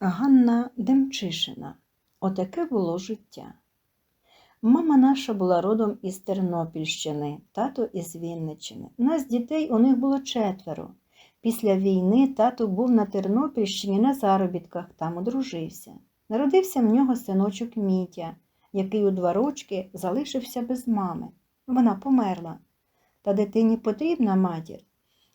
Ганна Демчишина. Отаке було життя. Мама наша була родом із Тернопільщини, тато із Вінниччини. Нас дітей у них було четверо. Після війни тато був на Тернопільщині на заробітках, там одружився. Народився в нього синочок Мітя, який у два рочки залишився без мами. Вона померла. Та дитині потрібна матір.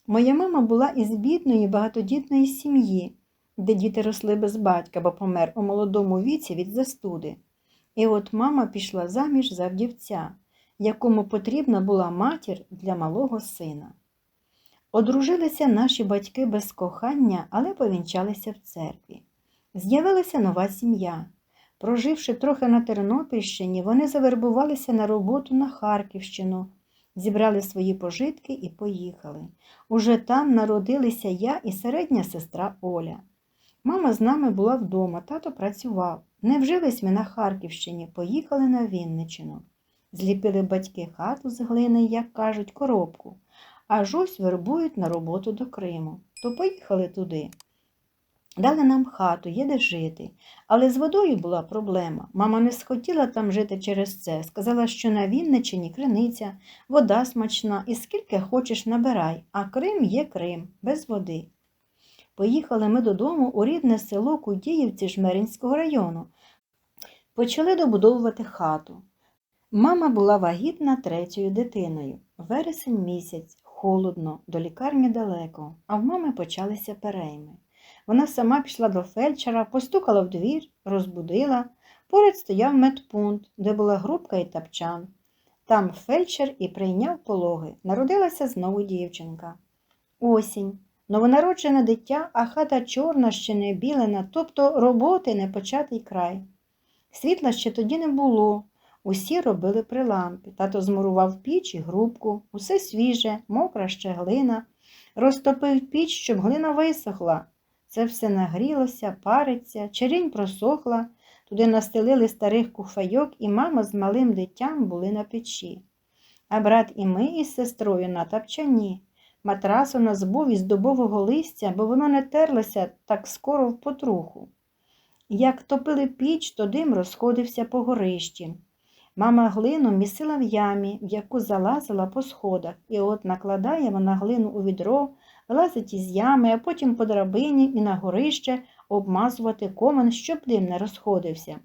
Моя мама була із бідної багатодітної сім'ї, де діти росли без батька, бо помер у молодому віці від застуди. І от мама пішла заміж за вдівця, якому потрібна була матір для малого сина. Одружилися наші батьки без кохання, але повінчалися в церкві. З'явилася нова сім'я. Проживши трохи на Тернопільщині, вони завербувалися на роботу на Харківщину, зібрали свої пожитки і поїхали. Уже там народилися я і середня сестра Оля. Мама з нами була вдома, тато працював. Не вжились ми на Харківщині, поїхали на Вінничину. Зліпили батьки хату з глини, як кажуть, коробку, аж ось вербують на роботу до Криму. То поїхали туди. Дали нам хату, є де жити. Але з водою була проблема. Мама не схотіла там жити через це. Сказала, що на Вінничині криниця, вода смачна і скільки хочеш набирай, а Крим є Крим, без води. Поїхали ми додому у рідне село Кудіївці Жмеринського району. Почали добудовувати хату. Мама була вагітна третьою дитиною. Вересень місяць, холодно, до лікарні далеко, а в мами почалися перейми. Вона сама пішла до фельдшера, постукала в двір, розбудила. Поряд стояв медпункт, де була грубка і тапчан. Там фельдшер і прийняв пологи. Народилася знову дівчинка. Осінь. Новонароджене дитя, а хата чорна, ще не білена, тобто роботи не початий край. Світла ще тоді не було. Усі робили при лампі. Тато змурував піч і грубку, усе свіже, мокра ще глина. Розтопив піч, щоб глина висохла. Це все нагрілося, париться, черінь просохла, туди настелили старих куфайок, і мама з малим дитям були на печі. А брат і ми із сестрою на тапчані. Матрас у нас був із дубового листя, бо воно не терлося так скоро в потруху. Як топили піч, то дим розходився по горищі. Мама глину місила в ямі, в яку залазила по сходах, і от накладає вона глину у відро, лазить із ями, а потім по драбині і на горище обмазувати комен, щоб дим не розходився.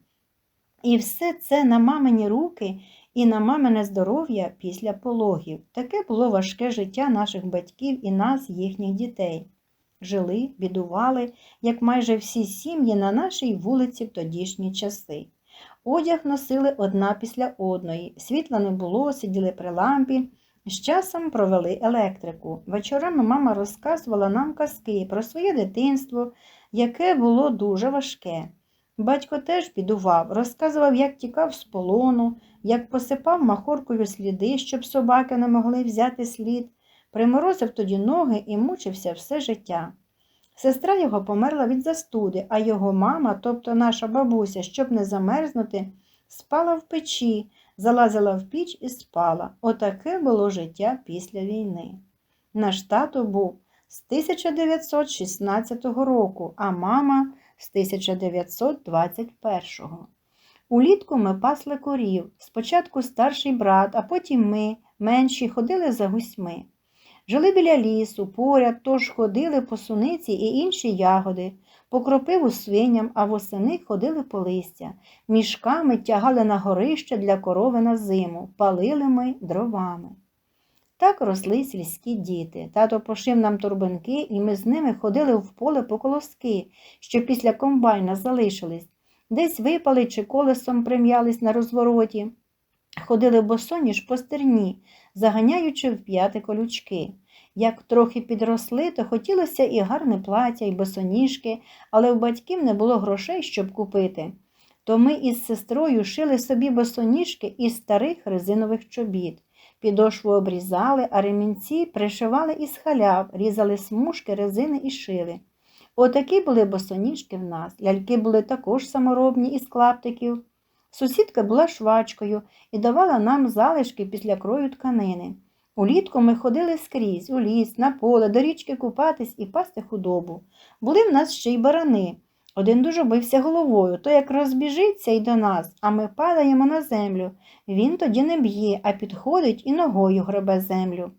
І все це на мамині руки і на мамине здоров'я після пологів. Таке було важке життя наших батьків і нас, їхніх дітей. Жили, бідували, як майже всі сім'ї на нашій вулиці в тодішні часи. Одяг носили одна після одної, світла не було, сиділи при лампі. З часом провели електрику. Вечорами мама розказувала нам казки про своє дитинство, яке було дуже важке. Батько теж бідував, розказував, як тікав з полону, як посипав махоркою сліди, щоб собаки не могли взяти слід, приморозив тоді ноги і мучився все життя. Сестра його померла від застуди, а його мама, тобто наша бабуся, щоб не замерзнути, спала в печі, залазила в піч і спала. Отаке було життя після війни. Наш тато був з 1916 року, а мама з 1921-го. Улітку ми пасли корів, спочатку старший брат, а потім ми, менші, ходили за гусьми. Жили біля лісу, поряд, тож ходили по суниці і інші ягоди, по кропиву свиням, а восени ходили по листя. Мішками тягали на горище для корови на зиму, палили ми дровами. Так росли сільські діти. Тато пошив нам торбинки, і ми з ними ходили в поле по колоски, що після комбайна залишились. Десь випали чи колесом прим'ялись на розвороті. Ходили босоніж по стерні, заганяючи в п'яти колючки. Як трохи підросли, то хотілося і гарне плаття, і босоніжки, але у батьків не було грошей, щоб купити. То ми із сестрою шили собі босоніжки із старих резинових чобіт. Підошву обрізали, а ремінці пришивали із халяв, різали смужки, резини і шили. Отакі були босоніжки в нас. Ляльки були також саморобні із клаптиків. Сусідка була швачкою і давала нам залишки після крою тканини. Улітку ми ходили скрізь, у ліс, на поле, до річки купатись і пасти худобу. Були в нас ще й барани, Один дуже бився головою, то як розбіжиться й до нас, а ми падаємо на землю. Він тоді не б'є, а підходить і ногою гребе землю.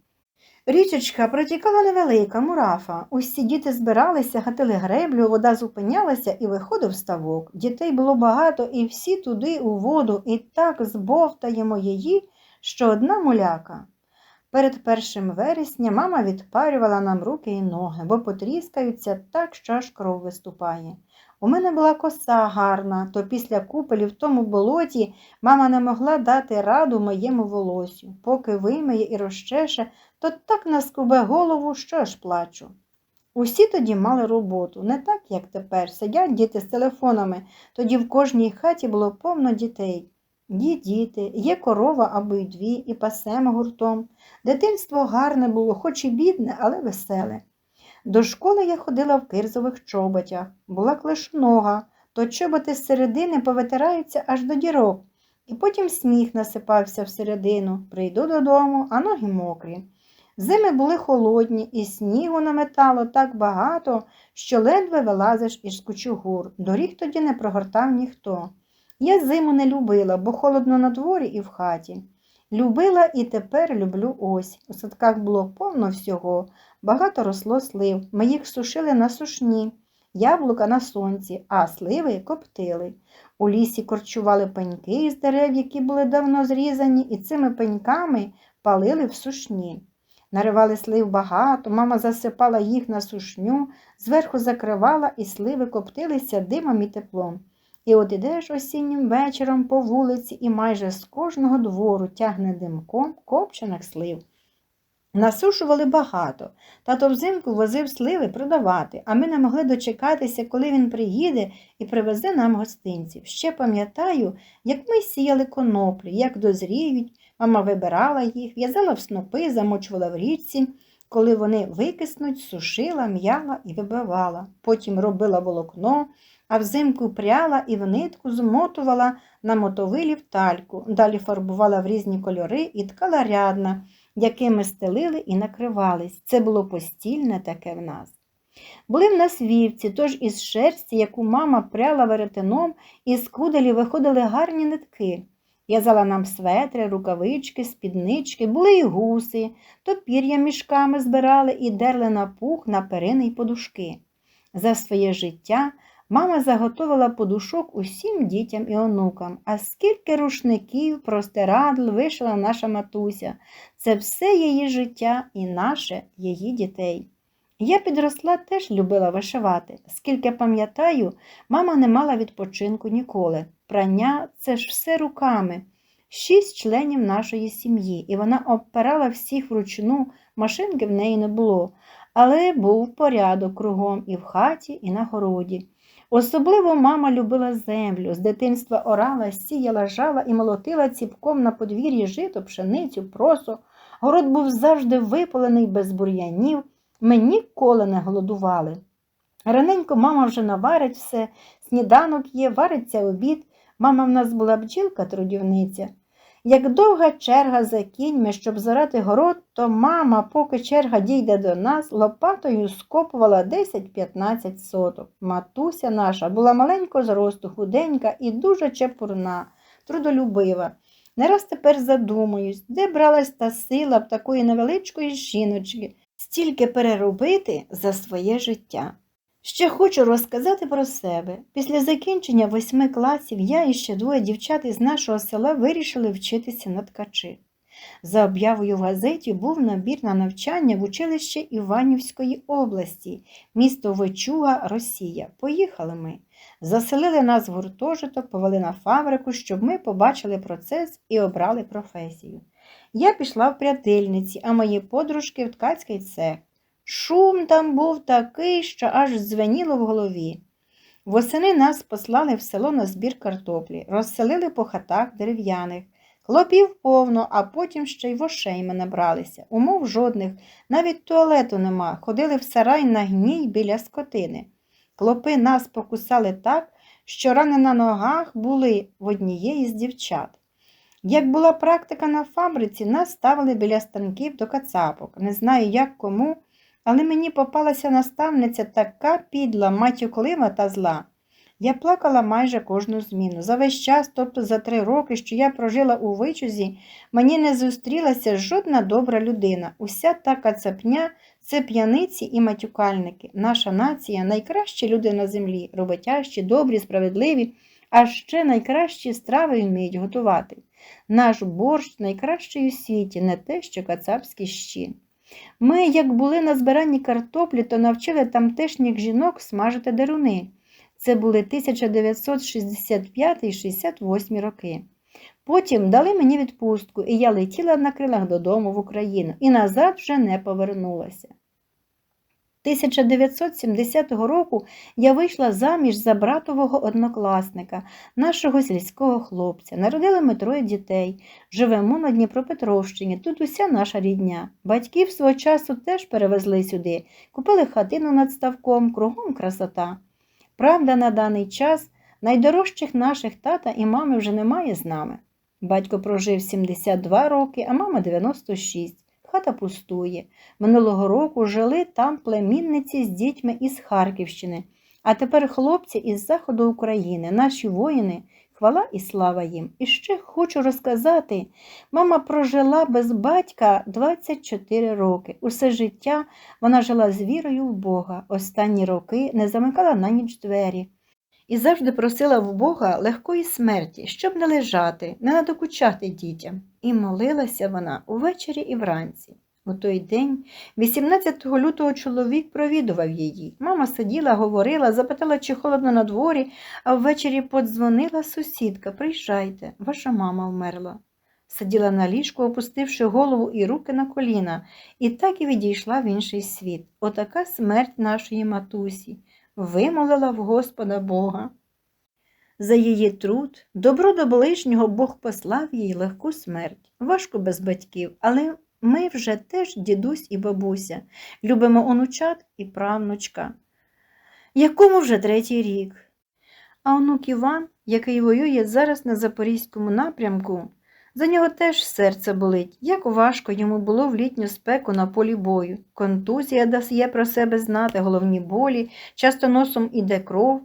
Річечка протікала невелика, мурафа. Усі діти збиралися, гатили греблю, вода зупинялася і виходив ставок. Дітей було багато, і всі туди у воду, і так збовтаємо її, що одна муляка. Перед першим вересня мама відпарювала нам руки і ноги, бо потріскаються так, що аж кров виступає. У мене була коса гарна, то після купелі в тому болоті мама не могла дати раду моєму волосю. Поки вимиє і розчеше, то так наскубе голову, що аж плачу. Усі тоді мали роботу, не так, як тепер. Сидять діти з телефонами, тоді в кожній хаті було повно дітей. Є діти, є корова або й дві, і пасемо гуртом. Дитинство гарне було, хоч і бідне, але веселе. До школи я ходила в кирзових чоботях, була клишнога, то чоботи з середини повитираються аж до дірок, і потім сміх насипався всередину. Прийду додому, а ноги мокрі. Зими були холодні, і снігу наметало так багато, що ледве вилазиш із кучугур. Доріг тоді не прогортав ніхто. Я зиму не любила, бо холодно на дворі і в хаті. Любила і тепер люблю ось. У садках було повно всього, багато росло слив. Ми їх сушили на сушні, яблука на сонці, а сливи коптили. У лісі корчували пеньки з дерев, які були давно зрізані, і цими пеньками палили в сушні. Наривали слив багато, мама засипала їх на сушню, зверху закривала, і сливи коптилися димом і теплом. І от ідеш осіннім вечором по вулиці, і майже з кожного двору тягне димком копчених слив. Насушували багато. Тато взимку возив сливи продавати, а ми не могли дочекатися, коли він приїде і привезе нам гостинців. Ще пам'ятаю, як ми сіяли коноплі, як дозріють, мама вибирала їх, в'язала в снопи, замочувала в річці. Коли вони викиснуть, сушила, м'яла і вибивала. Потім робила волокно, а взимку пряла і в нитку змотувала на мотовилі в тальку, далі фарбувала в різні кольори і ткала рядна, якими стелили і накривались. Це було постільне таке в нас. Були в нас вівці, тож із шерсті, яку мама пряла веретеном, із куделі виходили гарні нитки. В'язала нам светри, рукавички, спіднички, були й гуси, то пір'я мішками збирали і дерли на пух, на перини й подушки. За своє життя мама заготовила подушок усім дітям і онукам, а скільки рушників, простирадл вишила наша матуся. Це все її життя і наше її дітей. Я підросла теж любила вишивати. Скільки пам'ятаю, мама не мала відпочинку ніколи. Прання це ж все руками. Шість членів нашої сім'ї, і вона обпирала всіх вручну, машинки в неї не було, але був порядок кругом і в хаті, і на городі. Особливо мама любила землю, з дитинства орала, сіяла, жала і молотила ціпком на подвір'ї жито, пшеницю, просо. Город був завжди випалений без бур'янів. Ми ніколи не голодували. Раненько мама вже наварить все, сніданок є, вариться обід. Мама в нас була бджілка-трудівниця. Як довга черга за кіньми, щоб зорати город, то мама, поки черга дійде до нас, лопатою скопувала 10-15 соток. Матуся наша була маленького зросту, худенька і дуже чепурна, трудолюбива. Не раз тепер задумуюсь, де бралась та сила в такої невеличкої жіночки, стільки переробити за своє життя. Ще хочу розказати про себе. Після закінчення восьми класів я і ще двоє дівчат із нашого села вирішили вчитися на ткачі. За об'явою в газеті був набір на навчання в училище Іванівської області, місто Вечуга, Росія. Поїхали ми. Заселили нас в гуртожиток, повели на фабрику, щоб ми побачили процес і обрали професію. Я пішла в прядильниці, а мої подружки в ткацький цех. Шум там був такий, що аж дзвеніло в голові. Восени нас послали в село на збір картоплі, розселили по хатах дерев'яних. Хлопів повно, а потім ще й вошей ми набралися. Умов жодних, навіть туалету нема. Ходили в сарай на гній біля скотини. Клопи нас покусали так, що рани на ногах були в однієї з дівчат. Як була практика на фабриці, нас ставили біля станків до кацапок. Не знаю, як кому, але мені попалася наставниця така підла, матюклива та зла. Я плакала майже кожну зміну. За весь час, тобто за три роки, що я прожила у вичузі, мені не зустрілася жодна добра людина. Уся та кацапня це п'яниці і матюкальники. Наша нація найкращі люди на землі, роботящі, добрі, справедливі, а ще найкращі страви вміють готувати. Наш борщ найкращий у світі, не те, що кацапські щі. Ми, як були на збиранні картоплі, то навчили тамтешніх жінок смажити деруни. Це були 1965-68 роки. Потім дали мені відпустку, і я летіла на крилах додому в Україну і назад вже не повернулася. 1970 року я вийшла заміж за братового однокласника, нашого сільського хлопця. Народили ми троє дітей. Живемо на Дніпропетровщині, тут уся наша рідня. Батьків свого часу теж перевезли сюди, купили хатину над ставком, кругом красота. Правда, на даний час найдорожчих наших тата і мами вже немає з нами. Батько прожив 72 роки, а мама 96. Хата пустує. Минулого року жили там племінниці з дітьми із Харківщини, а тепер хлопці із заходу України, наші воїни, хвала і слава їм. І ще хочу розказати, мама прожила без батька 24 роки. Усе життя вона жила з вірою в Бога. Останні роки не замикала на ніч двері. І завжди просила в Бога легкої смерті, щоб не лежати, не надокучати дітям. І молилася вона увечері і вранці. У той день, 18 лютого, чоловік провідував її. Мама сиділа, говорила, запитала, чи холодно на дворі, а ввечері подзвонила сусідка. Приїжджайте, ваша мама вмерла. Сиділа на ліжку, опустивши голову і руки на коліна, і так і відійшла в інший світ. Отака смерть нашої матусі вимолила в Господа Бога. За її труд, добро до ближнього Бог послав їй легку смерть. Важко без батьків, але ми вже теж дідусь і бабуся, любимо онучат і правнучка, якому вже третій рік. А онук Іван, який воює зараз на Запорізькому напрямку, за нього теж серце болить, як важко йому було в літню спеку на полі бою. Контузія дає про себе знати, головні болі, часто носом іде кров.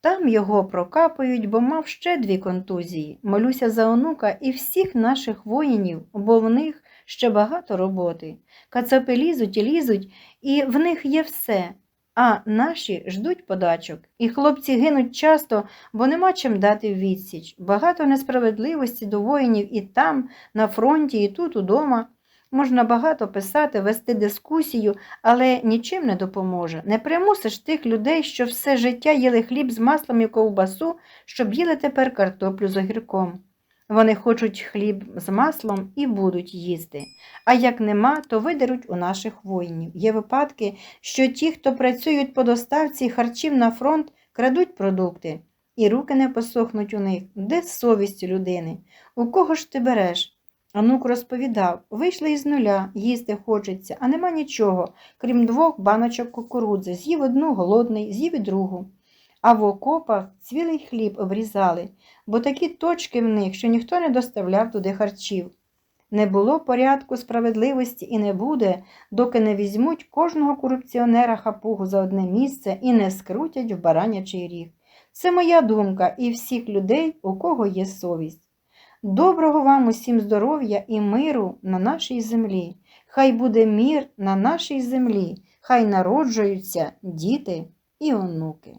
Там його прокапають, бо мав ще дві контузії. Молюся за онука і всіх наших воїнів, бо в них ще багато роботи. Кацапи лізуть і лізуть, і в них є все. А наші ждуть подачок, і хлопці гинуть часто, бо нема чим дати відсіч. Багато несправедливості до воїнів і там, на фронті, і тут удома. Можна багато писати, вести дискусію, але нічим не допоможе. Не примусиш тих людей, що все життя їли хліб з маслом і ковбасу, щоб їли тепер картоплю з огірком. Вони хочуть хліб з маслом і будуть їсти. А як нема, то видеруть у наших воїнів. Є випадки, що ті, хто працюють по доставці харчів на фронт, крадуть продукти, і руки не посохнуть у них. Де совість людини? У кого ж ти береш? Анук розповідав, вийшли із нуля, їсти хочеться, а нема нічого, крім двох баночок кукурудзи. З'їв одну голодний, з'їв і другу. А в окопах цвілий хліб обрізали, бо такі точки в них, що ніхто не доставляв туди харчів. Не було порядку справедливості і не буде, доки не візьмуть кожного корупціонера хапугу за одне місце і не скрутять в баранячий ріг. Це моя думка і всіх людей, у кого є совість. Доброго вам усім здоров'я і миру на нашій землі. Хай буде мір на нашій землі, хай народжуються діти і онуки.